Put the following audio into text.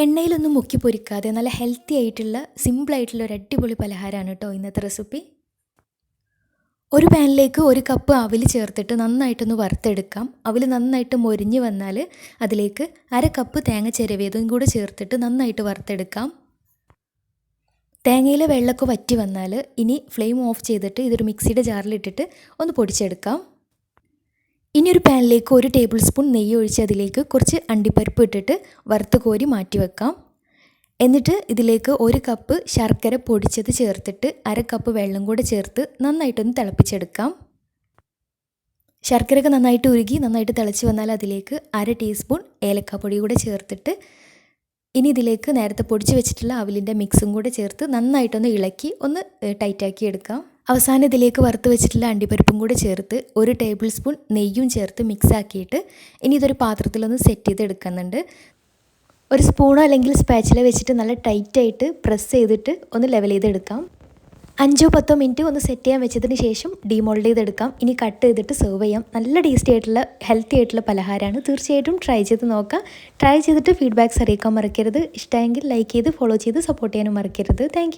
എണ്ണയിലൊന്നും മുക്കി പൊരിക്കാതെ നല്ല ഹെൽത്തി ആയിട്ടുള്ള സിമ്പിളായിട്ടുള്ള ഒരു അടിപൊളി പലഹാരമാണ് കേട്ടോ ഇന്നത്തെ റെസിപ്പി ഒരു പാനിലേക്ക് ഒരു കപ്പ് അവിൽ ചേർത്തിട്ട് നന്നായിട്ടൊന്ന് വറുത്തെടുക്കാം. അവിൽ നന്നായിട്ട് മൊരിഞ്ഞ് വന്നാൽ അതിലേക്ക് അര കപ്പ് തേങ്ങ ചിരവിയതും കൂടെ ചേർത്തിട്ട് നന്നായിട്ട് വറുത്തെടുക്കാം. തേങ്ങയിലെ വെള്ളമൊക്കെ വറ്റി വന്നാൽ ഇനി ഫ്ലെയിം ഓഫ് ചെയ്തിട്ട് ഇതൊരു മിക്സിയുടെ ജാറിലിട്ടിട്ട് ഒന്ന് പൊടിച്ചെടുക്കാം. ഇനി ഒരു പാനിലേക്ക് ഒരു ടേബിൾ സ്പൂൺ നെയ്യ് ഒഴിച്ച് അതിലേക്ക് കുറച്ച് അണ്ടിപ്പരിപ്പ് ഇട്ടിട്ട് വറുത്ത് കോരി മാറ്റി വെക്കാം. എന്നിട്ട് ഇതിലേക്ക് ഒരു കപ്പ് ശർക്കര പൊടിച്ചത് ചേർത്തിട്ട് അര കപ്പ് വെള്ളം കൂടെ ചേർത്ത് നന്നായിട്ടൊന്ന് തിളപ്പിച്ചെടുക്കാം. ശർക്കരയൊക്കെ നന്നായിട്ട് ഉരുകി നന്നായിട്ട് തിളച്ച് വന്നാൽ അതിലേക്ക് അര ടീസ്പൂൺ ഏലക്കാപ്പൊടി കൂടെ ചേർത്തിട്ട് ഇനി ഇതിലേക്ക് നേരത്തെ പൊടിച്ച് വെച്ചിട്ടുള്ള അവലിന്റെ മിക്സും കൂടെ ചേർത്ത് നന്നായിട്ടൊന്ന് ഇളക്കി ഒന്ന് ടൈറ്റാക്കി എടുക്കാം. അവസാനം ഇതിലേക്ക് വറുത്ത് വെച്ചിട്ടുള്ള അണ്ടിപ്പരിപ്പും കൂടെ ചേർത്ത് ഒരു ടേബിൾ സ്പൂൺ നെയ്യും ചേർത്ത് മിക്സ് ആക്കിയിട്ട് ഇനി ഇതൊരു പാത്രത്തിലൊന്ന് സെറ്റ് ചെയ്ത് എടുക്കുന്നുണ്ട്. ഒരു സ്പൂണോ അല്ലെങ്കിൽ സ്പാച്ചില വെച്ചിട്ട് നല്ല ടൈറ്റായിട്ട് പ്രസ് ചെയ്തിട്ട് ഒന്ന് ലെവൽ ചെയ്തെടുക്കാം അഞ്ചോ പത്തോ മിനിറ്റ് ഒന്ന് സെറ്റ് ചെയ്യാൻ വെച്ചതിന് ശേഷം ഡീമോൾഡ് ചെയ്തെടുക്കാം ഇനി കട്ട് ചെയ്തിട്ട് സെർവ് ചെയ്യാം. നല്ല ടേസ്റ്റി ആയിട്ടുള്ള ഹെൽത്തി ആയിട്ടുള്ള പലഹാരമാണ്. തീർച്ചയായിട്ടും ട്രൈ ചെയ്ത് നോക്കാം. ട്രൈ ചെയ്തിട്ട് ഫീഡ്ബാക്ക്സ് അറിയിക്കാൻ മറക്കരുത്. ഇഷ്ടമെങ്കിൽ ലൈക്ക് ചെയ്ത് ഫോളോ ചെയ്ത് സപ്പോർട്ട് ചെയ്യാനും മറക്കരുത്. താങ്ക്